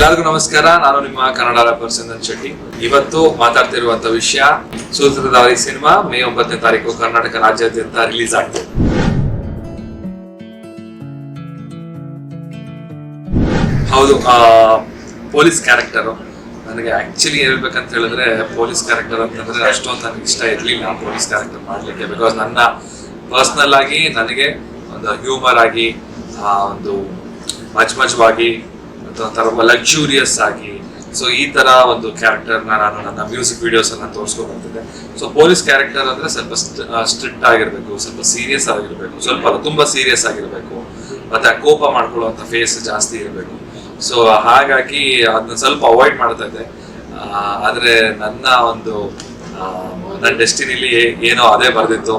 ಎಲ್ಲರಿಗೂ ನಮಸ್ಕಾರ. ನಾನು ನಿಮ್ಮ ಕನ್ನಡ ರಾಪರ್ ಚಂದನ್ ಶೆಟ್ಟಿ. ಇವತ್ತು ಮಾತಾಡ್ತಿರುವಂತ ವಿಷಯ, ಸೂತ್ರಧಾರಿ ಸಿನಿಮಾ, ಮೇ ಒಂಬತ್ತನೇ ತಾರೀಕು ಕರ್ನಾಟಕ ರಾಜ್ಯಾದ್ಯಂತ ರಿಲೀಸ್ ಆಗ್ತದೆ. ಹೌದು ಪೊಲೀಸ್ ಕ್ಯಾರೆಕ್ಟರು. ನನಗೆ ಆಕ್ಚುಲಿ ಹೇಳ್ಬೇಕಂತ ಹೇಳಿದ್ರೆ, ಪೊಲೀಸ್ ಕ್ಯಾರೆಕ್ಟರ್ ಅಂತಂದ್ರೆ ಅಷ್ಟೊಂದು ನನಗೆ ಇಷ್ಟ ಇರಲಿಲ್ಲ ಪೊಲೀಸ್ ಕ್ಯಾರೆಕ್ಟರ್ ಮಾಡ್ಲಿಕ್ಕೆ. ಬಿಕಾಸ್ ನನ್ನ ಪರ್ಸ್ನಲ್ ಆಗಿ ನನಗೆ ಒಂದು ಹ್ಯೂಮರ್ ಆಗಿ ಒಂದು ಮಚ್ ಮಜವಾಗಿ ಒಂಥರ ಲಕ್ಸುರಿಯಸ್ ಆಗಿ ಸೊ ಈ ತರ ಒಂದು ಕ್ಯಾರೆಕ್ಟರ್ನ ನಾನು ನನ್ನ ಮ್ಯೂಸಿಕ್ ವಿಡಿಯೋಸ್ ಅನ್ನ ಬರ್ತಿದ್ದೆ ಸೊ ಪೊಲೀಸ್ ಕ್ಯಾರೆಕ್ಟರ್ ಅಂದ್ರೆ ಸ್ವಲ್ಪ ಸ್ಟ್ರಿಕ್ಟ್ ಆಗಿರ್ಬೇಕು, ಸ್ವಲ್ಪ ಸೀರಿಯಸ್ ಆಗಿರ್ಬೇಕು, ಸ್ವಲ್ಪ ತುಂಬ ತುಂಬಾ ಸೀರಿಯಸ್ ಆಗಿರ್ಬೇಕು. ಮತ್ತೆ ಕೋಪ ಮಾಡ್ಕೊಳ್ಳುವಂತ ಫೇಸ್ ಜಾಸ್ತಿ ಇರಬೇಕು. ಸೊ ಹಾಗಾಗಿ ಅದನ್ನ ಸ್ವಲ್ಪ ಅವಾಯ್ಡ್ ಮಾಡ್ತಾ ಇದ್ದೆ. ಆದ್ರೆ ನನ್ನ ಒಂದು ನನ್ನ ಡೆಸ್ಟಿನಿಲಿ ಏನೋ ಅದೇ ಬರ್ದಿತ್ತು.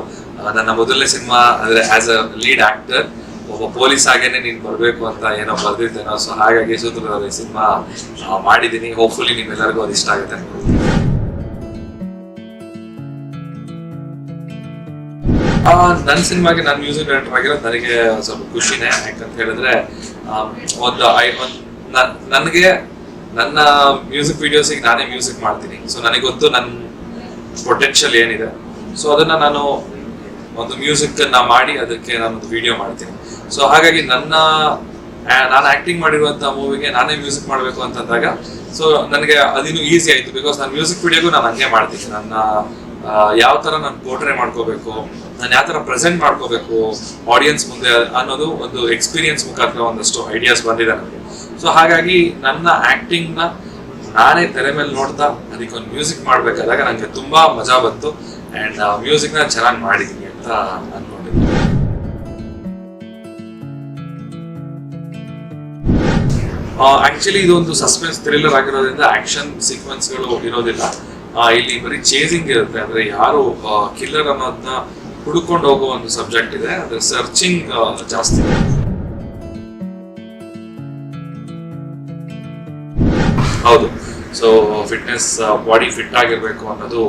ನನ್ನ ಮೊದಲನೇ ಸಿನಿಮಾ ಅಂದ್ರೆ ಆಸ್ ಅ ಲೀಡ್ ಆಕ್ಟರ್ ಒಬ್ಬ ಪೊಲೀಸ್ ಆಗೇನೆ ನೀನ್ ಬರ್ಬೇಕು ಅಂತ ಏನೋ ಬರ್ದಿದ್ದೇನೋ ಸೊ ಹಾಗಾಗಿ ಸೂತ್ರಧಾರಿ ಸಿನಿಮಾ ಮಾಡಿದೀನಿ ಹೋಪ್ಫುಲಿ ನಿಮ್ಮೆಲ್ಲರಿಗೂ ಅದು ಇಷ್ಟ ಆಗುತ್ತೆ ನನ್ನ ಸಿನಿಮಾಗೆ ನಾನು ಮ್ಯೂಸಿಕ್ ಡೈರೆಕ್ಟರ್ ಆಗಿರೋದು ನನಗೆ ಸ್ವಲ್ಪ ಖುಷಿನೇ, ಯಾಕಂತ ಹೇಳಿದ್ರೆ ಒಂದು ಐ, ಒಂದು ನನಗೆ ನನ್ನ ಮ್ಯೂಸಿಕ್ ವಿಡಿಯೋಸಿಗೆ ನಾನೇ ಮ್ಯೂಸಿಕ್ ಮಾಡ್ತೀನಿ. ಸೊ ನನಗೆ ಗೊತ್ತು ನನ್ನ ಪೊಟೆನ್ಷಿಯಲ್ ಏನಿದೆ. ಸೊ ಅದನ್ನ ನಾನು ಒಂದು ಮ್ಯೂಸಿಕ್ ಅನ್ನ ಮಾಡಿ ಅದಕ್ಕೆ ನಾನೊಂದು ವಿಡಿಯೋ ಮಾಡ್ತೀನಿ. ಸೊ ಹಾಗಾಗಿ ನನ್ನ ನಾನು ಆಕ್ಟಿಂಗ್ ಮಾಡಿರುವಂತ ಮೂವಿಗೆ ನಾನೇ ಮ್ಯೂಸಿಕ್ ಮಾಡಬೇಕು ಅಂತಂದಾಗ ಸೊ ನನಗೆ ಅದಿನ್ನು ಈಸಿ ಆಯ್ತು ಬಿಕಾಸ್ ನಾನು ಮ್ಯೂಸಿಕ್ ವಿಡಿಯೋಗೂ ನಾನು ಹಂಗೆ ಮಾಡ್ತೀನಿ. ನನ್ನ ಯಾವ ತರ ನಾನು ಪೋರ್ಟ್ರೇ ಮಾಡ್ಕೋಬೇಕು, ನಾನು ಯಾವ ತರ ಪ್ರೆಸೆಂಟ್ ಮಾಡ್ಕೋಬೇಕು ಆಡಿಯನ್ಸ್ ಮುಂದೆ ಅನ್ನೋದು ಒಂದು ಎಕ್ಸ್ಪೀರಿಯನ್ಸ್ ಮುಖಾಂತರ ಒಂದಷ್ಟು ಐಡಿಯಾಸ್ ಬಂದಿದೆ ನನಗೆ. ಸೊ ಹಾಗಾಗಿ ನನ್ನ ಆಕ್ಟಿಂಗ್ನ ನಾನೇ ತೆರೆ ಮೇಲೆ ನೋಡ್ತಾ ಅದಕ್ಕೆ ಒಂದು ಮ್ಯೂಸಿಕ್ ಮಾಡ್ಬೇಕಾದಾಗ ನನಗೆ ತುಂಬಾ ಮಜಾ ಬಂತು. ಅಂಡ್ ಮ್ಯೂಸಿಕ್ನ ಚೆನ್ನಾಗಿ ಅನ್ಕೊಂಡಿದ್ದೀನಿ ಆಕ್ಚುಲಿ ಇದೊಂದು ಸಸ್ಪೆನ್ಸ್ ಥ್ರಿಲ್ಲರ್ ಆಗಿರೋದ್ರಿಂದ ಆಕ್ಷನ್ ಸೀಕ್ವೆನ್ಸ್ಗಳು ಇರೋದಿಲ್ಲ. ಇಲ್ಲಿ ಬರೀ ಚೇಸಿಂಗ್ ಇರುತ್ತೆ. ಅಂದ್ರೆ ಯಾರು ಕಿಲ್ಲರ್ ಅನ್ನೋದನ್ನ ಹುಡುಕೊಂಡು ಹೋಗೋ ಒಂದು ಸಬ್ಜೆಕ್ಟ್ ಇದೆ. ಅಂದ್ರೆ ಸರ್ಚಿಂಗ್ ಜಾಸ್ತಿ. ಇದೆ. ಹೌದು ಸೊ ಫಿಟ್ನೆಸ್ ಬಾಡಿ ಫಿಟ್ ಆಗಿರ್ಬೇಕು ಅನ್ನೋದು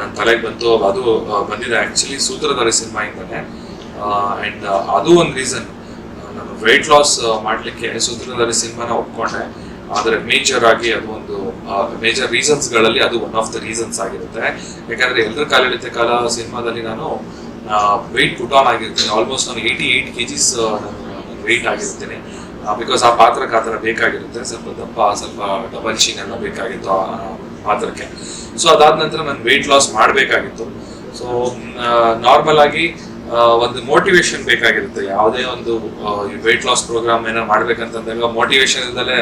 ನನ್ನ ತಲೆಗೆ ಬಂತು. ಅದು ಬಂದಿದೆ. ಆ್ಯಕ್ಚುಲಿ ಸೂತ್ರಧಾರಿ ಸಿನಿಮಾ ಇಂದಾನೆ. ಅಂಡ್ ಅದು ಒಂದು ರೀಸನ್ ನಾನು ವೆಯ್ಟ್ ಲಾಸ್ ಮಾಡಲಿಕ್ಕೆ ಸೂತ್ರಧಾರಿ ಸಿನಿಮಾನ ಒಪ್ಕೊಂಡೆ. ಆದರೆ ಮೇಜರ್ ಆಗಿ ಅದು ಒಂದು ಮೇಜರ್ ರೀಸನ್ಸ್ಗಳಲ್ಲಿ ಅದು ಒನ್ ಆಫ್ ದ ರೀಸನ್ಸ್ ಆಗಿರುತ್ತೆ. ಯಾಕಂದ್ರೆ ಎಲ್ಲರ ಕಾಲಿಡಿತ ಕಾಲ ಸಿನಿಮಾದಲ್ಲಿ ನಾನು ವೆಯ್ಟ್ ಪುಟ್ ಆನ್ ಆಗಿರ್ತೀನಿ. ಆಲ್ಮೋಸ್ಟ್ ನಾನು eighty eight K Gs weight ಆಗಿರ್ತೀನಿ. Because ಆ ಪಾತ್ರಕ್ಕೆ ಆ ಥರ ಬೇಕಾಗಿರುತ್ತೆ. ಸ್ವಲ್ಪ ದಪ್ಪ, ಸ್ವಲ್ಪ ಡಬಲ್ ಶೀನ್ ಎಲ್ಲ ಬೇಕಾಗಿತ್ತು. ಪಾತ್ರಕ್ಕೆ ಸೊ ಅದಾದ ನಂತರ ನಾನು ವೆಯ್ಟ್ ಲಾಸ್ ಮಾಡಬೇಕಾಗಿತ್ತು. ಸೊ ನಾರ್ಮಲ್ ಆಗಿ ಒಂದು ಮೋಟಿವೇಶನ್ ಬೇಕಾಗಿರುತ್ತೆ. ಯಾವುದೇ ಒಂದು ವೆಯ್ಟ್ ಲಾಸ್ ಪ್ರೋಗ್ರಾಮ್ ಏನೋ ಮಾಡ್ಬೇಕಂತಂದಾಗ ಮೋಟಿವೇಶನ್ ಇಲ್ದಲೆ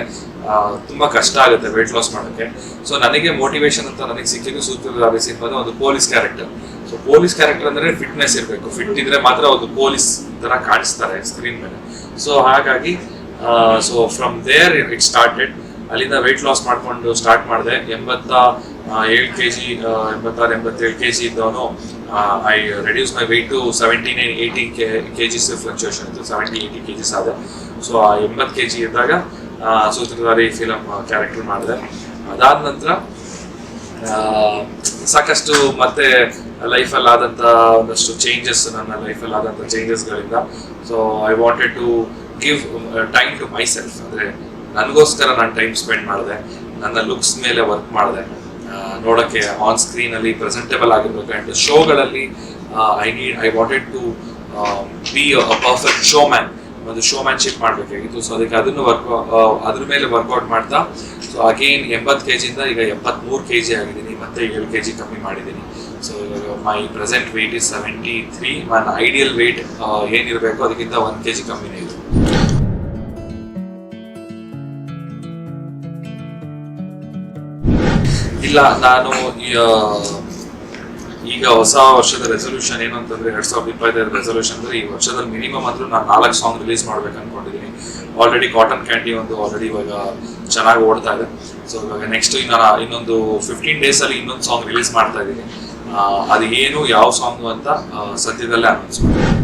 ಆ, ತುಂಬಾ ಕಷ್ಟ ಆಗುತ್ತೆ ವೆಯ್ಟ್ ಲಾಸ್ ಮಾಡೋಕ್ಕೆ. ಸೊ ನನಗೆ ಮೋಟಿವೇಶನ್ ಅಂತ ನನಗೆ ಸಿಕ್ಕಿದ್ದು ಸೂತ್ರಧಾರಿ ಸಿನಿಮಾದ ಒಂದು police character so police character ಅಂದ್ರೆ ಫಿಟ್ನೆಸ್ ಇರಬೇಕು. ಫಿಟ್ ಇದ್ರೆ ಮಾತ್ರ ಒಂದು ಪೊಲೀಸ್ ತರ ಕಾಣಿಸ್ತಾರೆ ಸ್ಕ್ರೀನ್ ಮೇಲೆ. ಸೊ ಹಾಗಾಗಿ so from there it started ಅಲ್ಲಿಂದ ವೆಯ್ಟ್ ಲಾಸ್ ಮಾಡ್ಕೊಂಡು ಸ್ಟಾರ್ಟ್ ಮಾಡಿದೆ. ಎಂಬತ್ತ ಏಳು ಕೆ ಜಿ ಎಂಬತ್ತಾರು, ಎಂಬತ್ತೇಳು ಕೆ ಜಿ ಇದ್ದವನು I reduce my weight to seventy nine eighty K K Gs fluctuation ಇತ್ತು. ಸೆವೆಂಟಿ ಏಯ್ಟಿ ಕೆ ಜಿಸ್ ಆದ. ಸೊ ಆ ಎಂಬತ್ತು ಕೆ ಜಿ ಇದ್ದಾಗ ಸೂತ್ರಧಾರಿ ಫಿಲಮ್ ಕ್ಯಾರೆಕ್ಟರ್ ಮಾಡಿದೆ. ಅದಾದ ನಂತರ ಸಾಕಷ್ಟು ಮತ್ತೆ ಲೈಫಲ್ಲಿ ಆದಂಥ ಒಂದಷ್ಟು ಚೇಂಜಸ್ ನನ್ನ ಲೈಫಲ್ಲಿ ಆದಂಥ ಚೇಂಜಸ್ಗಳಿಂದ so I wanted to give time to myself ಅಂದರೆ ನನಗೋಸ್ಕರ ನಾನು ಟೈಮ್ ಸ್ಪೆಂಡ್ ಮಾಡಿದೆ. ನನ್ನ ಲುಕ್ಸ್ ಮೇಲೆ ವರ್ಕ್ ಮಾಡಿದೆ. ನೋಡೋಕ್ಕೆ ಆನ್ ಸ್ಕ್ರೀನಲ್ಲಿ ಪ್ರೆಸೆಂಟೇಬಲ್ ಆಗಿರ್ಬೇಕು and ಶೋಗಳಲ್ಲಿ I need I wanted to be a perfect showman ಒಂದು ಶೋ ಶೋಮ್ಯಾನ್ಶಿಪ್ ಮಾಡಬೇಕಾಗಿತ್ತು. ಸೊ ಅದಕ್ಕೆ ಅದನ್ನು ವರ್ಕ್ ಅದ್ರ ಮೇಲೆ ವರ್ಕೌಟ್ ಮಾಡ್ತಾ ಸೊ ಅಗೇನ್ ಎಂಬತ್ತು ಕೆ ಜಿಯಿಂದ ಈಗ ಎಪ್ಪತ್ತ್ಮೂರು ಕೆ ಜಿ ಆಗಿದ್ದೀನಿ. ಮತ್ತೆ ಏಳು ಕೆ ಜಿ ಕಮ್ಮಿ ಮಾಡಿದ್ದೀನಿ. So my present weight is seventy three ನನ್ನ ಐಡಿಯಲ್ ವೆಯ್ಟ್ ಏನಿರಬೇಕು ಅದಕ್ಕಿಂತ ಒಂದು ಕೆ ಜಿ ಕಮ್ಮಿನೇ ಇಲ್ಲ, ನಾನು ಈಗ ಹೊಸ ವರ್ಷದ ರೆಸೊಲ್ಯೂಷನ್ ಏನು ಅಂತಂದ್ರೆ ಎರಡ್ ಸಾವಿರದ ಇಪ್ಪತ್ತೈದು ರೆಸೊಲ್ಯೂಷನ್ ಅಂದ್ರೆ ಈ ವರ್ಷದಲ್ಲಿ ಮಿನಿಮಮ್ ಅಂದ್ರೆ ನಾನು ನಾಲ್ಕು ಸಾಂಗ್ ರಿಲೀಸ್ ಮಾಡ್ಬೇಕು ಅನ್ಕೊಂಡಿದ್ದೀನಿ ಆಲ್ರೆಡಿ ಕಾಟನ್ ಕ್ಯಾಂಡಿ ಒಂದು ಆಲ್ರೆಡಿ ಇವಾಗ ಚೆನ್ನಾಗಿ ಓಡ್ತಾ ಇದೆ. ಸೊ ಇವಾಗ ನೆಕ್ಸ್ಟ್ ನಾನು ಇನ್ನೊಂದು ಫಿಫ್ಟೀನ್ ಡೇಸ್ ಅಲ್ಲಿ ಇನ್ನೊಂದು ಸಾಂಗ್ ರಿಲೀಸ್ ಮಾಡ್ತಾ ಇದ್ದೀನಿ ಅದು ಏನು ಯಾವ ಸಾಂಗ್ ಅಂತ ಸದ್ಯದಲ್ಲೇ ಅನೌನ್ಸ್ ಮಾಡ್ತೀನಿ.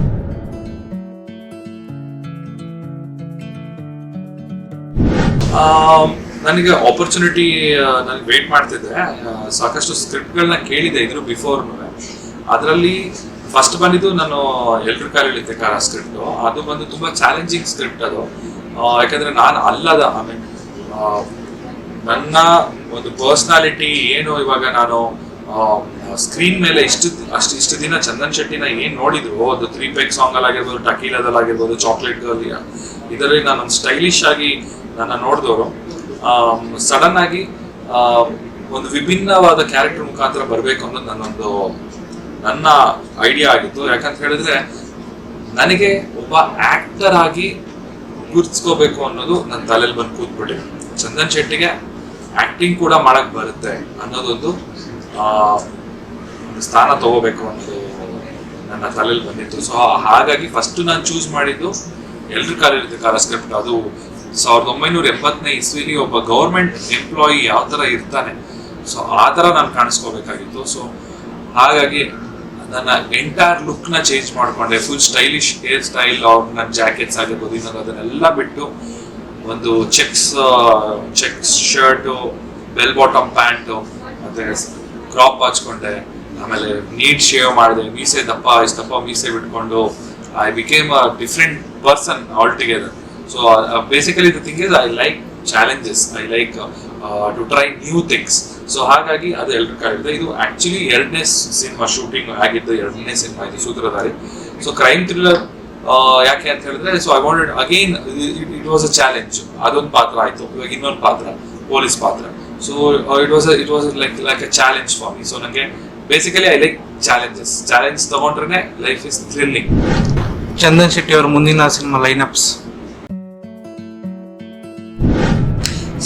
ನನಗೆ ಆಪರ್ಚುನಿಟಿ ನನಗೆ ವೇಟ್ ಮಾಡ್ತಿದ್ದೆ ಸಾಕಷ್ಟು ಸ್ಕ್ರಿಪ್ಟ್ಗಳನ್ನ ಕೇಳಿದೆ ಇದ್ರು ಬಿಫೋರ್ ಅದರಲ್ಲಿ ಫಸ್ಟ್ ಬಂದಿದ್ದು ನಾನು ಎಲ್ರ ಕಾಲಿಳಿತೆ ಕಾರ ಸ್ಕ್ರಿಪ್ಟ್ ಅದು ಬಂದು ತುಂಬಾ ಚಾಲೆಂಜಿಂಗ್ ಸ್ಕ್ರಿಪ್ಟ್ ಅದು. ಯಾಕಂದ್ರೆ ನಾನು ಅಲ್ಲದ ಐ ಮೀನ್ ನನ್ನ ಒಂದು ಪರ್ಸ್ನಾಲಿಟಿ ಏನು ಇವಾಗ ನಾನು ಸ್ಕ್ರೀನ್ ಮೇಲೆ ಇಷ್ಟು, ಅಷ್ಟು, ಇಷ್ಟು ದಿನ ಚಂದನ್ ಶೆಟ್ಟಿನ ಏನು ನೋಡಿದ್ರು, ಅದು ತ್ರೀ ಪೆಕ್ ಸಾಂಗ್ ಅಲ್ಲಿ ಆಗಿರ್ಬೋದು ಟಕೀಲದಲ್ಲಿ ಆಗಿರ್ಬೋದು ಚಾಕ್ಲೇಟ್ ಇದರಲ್ಲಿ ನಾನು ಸ್ಟೈಲಿಶ್ ಆಗಿ ನನ್ನ ನೋಡಿದವರು ಸಡನ್ ಆಗಿ ಒಂದು ವಿಭಿನ್ನವಾದ ಕ್ಯಾರೆಕ್ಟರ್ ಮುಖಾಂತರ ಬರಬೇಕು ಅನ್ನೋದು ನನ್ನೊಂದು, ನನ್ನ ಐಡಿಯಾ ಆಗಿತ್ತು. ಯಾಕಂತ ಹೇಳಿದ್ರೆ, ನನಗೆ ಒಬ್ಬ ಆಕ್ಟರ್ ಆಗಿ ಗುರ್ತಿಸ್ಕೋಬೇಕು ಅನ್ನೋದು ನನ್ನ ತಲೆಯಲ್ಲಿ ಬಂದು ಕೂತ್ಬಿಟ್ಟಿದೆ. ಚಂದನ್ ಶೆಟ್ಟಿಗೆ ಆಕ್ಟಿಂಗ್ ಕೂಡ ಮಾಡಕ್ ಬರುತ್ತೆ ಅನ್ನೋದೊಂದು ಸ್ಥಾನ ತಗೋಬೇಕು ಅನ್ನೋದು ನನ್ನ ತಲೆಯಲ್ಲಿ ಬಂದಿತ್ತು. ಸೊ ಹಾಗಾಗಿ ಫಸ್ಟ್ ನಾನು ಚೂಸ್ ಮಾಡಿದ್ದು ಎಲ್ರ ಕಾಲಿರುತ್ತೆ ಕಾಲ ಸ್ಕ್ರಿಪ್ಟ್ ಅದು ಸಾವಿರದ ಒಂಬೈನೂರ ಎಂಬತ್ತನೇ ಇಸ್ವಿಲಿ ಒಬ್ಬ ಗೌರ್ಮೆಂಟ್ ಎಂಪ್ಲಾಯಿ ಯಾವ ಥರ ಇರ್ತಾನೆ ಸೊ ಆ ಥರ ನಾನು ಕಾಣಿಸ್ಕೋಬೇಕಾಗಿತ್ತು. ಸೊ ಹಾಗಾಗಿ ನನ್ನ ಎಂಟೈರ್ ಲುಕ್ನ ಚೇಂಜ್ ಮಾಡಿಕೊಂಡೆ. ಫುಲ್ ಸ್ಟೈಲಿಶ್ ಹೇರ್ ಸ್ಟೈಲ್ ಅವ್ರ ನನ್ನ ಜಾಕೆಟ್ಸ್ ಆಗಿರ್ಬೋದು, ಇನ್ನೊಂದು ಅದನ್ನೆಲ್ಲ ಬಿಟ್ಟು ಒಂದು checks checks shirt bell bottom pant ಮತ್ತು ಕ್ರಾಪ್ ಹಚ್ಕೊಂಡೆ. ಆಮೇಲೆ ನೀಟ್ ಶೇವ್ ಮಾಡಿದೆ. ಮೀಸೆ ದಪ್ಪ, ಇಷ್ಟಪ್ಪ ಮೀಸೆ ಬಿಟ್ಕೊಂಡು I became a different person altogether so basically is I like I like challenges I like to try new things. So ಹಾಗಾಗಿ ಅದು ಎಲ್ರು ಕಾಲಿದೆ ಇದು ಆಕ್ಚುಲಿ ಎರಡನೇ ಸಿನಿಮಾ ಶೂಟಿಂಗ್ ಆಗಿದ್ದು ಎರಡನೇ ಸಿನಿಮಾ ಇದು ಸೂತ್ರಧಾರಿ ಸೊ ಕ್ರೈಮ್ ಥ್ರಿಲ್ಲರ್ ಯಾಕೆ ಅಂತ ಹೇಳಿದ್ರೆ so I wanted again it was a challenge ಅದೊಂದು ಪಾತ್ರ ಆಯ್ತು. ಇವಾಗ ಇನ್ನೊಂದು ಪಾತ್ರ ಪೊಲೀಸ್ ಪಾತ್ರ. So it was it was like like a challenge for me so ನನಗೆ basically I like challenges challenge ತಗೊಂಡ್ರೆ life is thrilling Chandan Shetty ಅವರ ಮುಂದಿನ ಸಿನಿಮಾ ಲೈನಪ್ಸ್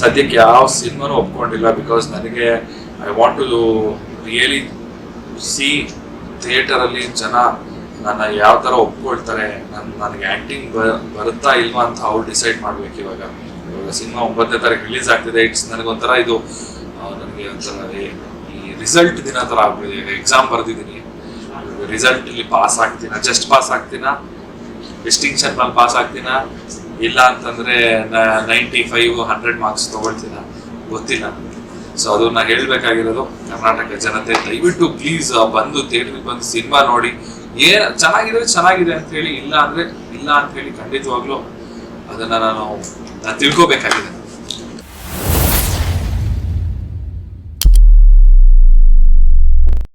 ಸದ್ಯಕ್ಕೆ ಯಾವ ಸಿನಿಮಾನು ಒಪ್ಕೊಂಡಿಲ್ಲ ಬಿಕಾಸ್ ನನಗೆ I want to really see ಥಿಯೇಟರಲ್ಲಿ ಜನ ನನ್ನ ಯಾವ ಥರ ಒಪ್ಕೊಳ್ತಾರೆ ನನ್ನ ನನಗೆ ಆ್ಯಕ್ಟಿಂಗ್ ಬರುತ್ತಾ ಇಲ್ವಾ ಅಂತ ಅವ್ರು ಡಿಸೈಡ್ ಮಾಡ್ಬೇಕು ಇವಾಗ. ಇವಾಗ ಸಿನಿಮಾ ಒಂಬತ್ತನೇ ತಾರೀಕು ರಿಲೀಸ್ ಆಗ್ತಿದೆ ಇಟ್ಸ್ ನನಗೊಂಥರ ಇದು ನನಗೆ ಒಂಥರ ಈ- ರಿಸಲ್ಟ್ ದಿನ ಥರ ಆಗ್ಬಿಟ್ಟಿದೆ. ಎಕ್ಸಾಮ್ ಬರೆದಿದ್ದೀನಿ. ರಿಸಲ್ಟ್ ಇಲ್ಲಿ ಪಾಸ್ ಆಗ್ತೀನ? ಜಸ್ಟ್ ಪಾಸ್ ಆಗ್ತೀನ? ಡಿಸ್ಟಿಂಕ್ಷನ್ ಮೇಲೆ ಪಾಸ್ ಆಗ್ತೀನ? ಇಲ್ಲ ಅಂತಂದ್ರೆ ನೈಂಟಿ ಫೈವ್ ಹಂಡ್ರೆಡ್ ಮಾರ್ಕ್ಸ್ ತಗೊಳ್ತೀನ? ಗೊತ್ತಿಲ್ಲ. ಸೊ ಅದನ್ನ ಹೇಳ್ಬೇಕಾಗಿರೋದು ಕರ್ನಾಟಕ ಜನತೆ, ದಯವಿಟ್ಟು ಪ್ಲೀಸ್ ಬಂದು ಥಿಯೇಟ್ರಿಗೆ ಬಂದು ಸಿನಿಮಾ ನೋಡಿ. ಏನ್ ಚೆನ್ನಾಗಿದೆ ಚೆನ್ನಾಗಿದೆ ಅಂತ ಹೇಳಿ, ಇಲ್ಲ ಅಂದ್ರೆ ಇಲ್ಲ ಅಂತ ಹೇಳಿ ಖಂಡಿತವಾಗ್ಲೂ ಅದನ್ನ ನಾನು ನಾನು ತಿಳ್ಕೊಬೇಕಾಗಿದೆ.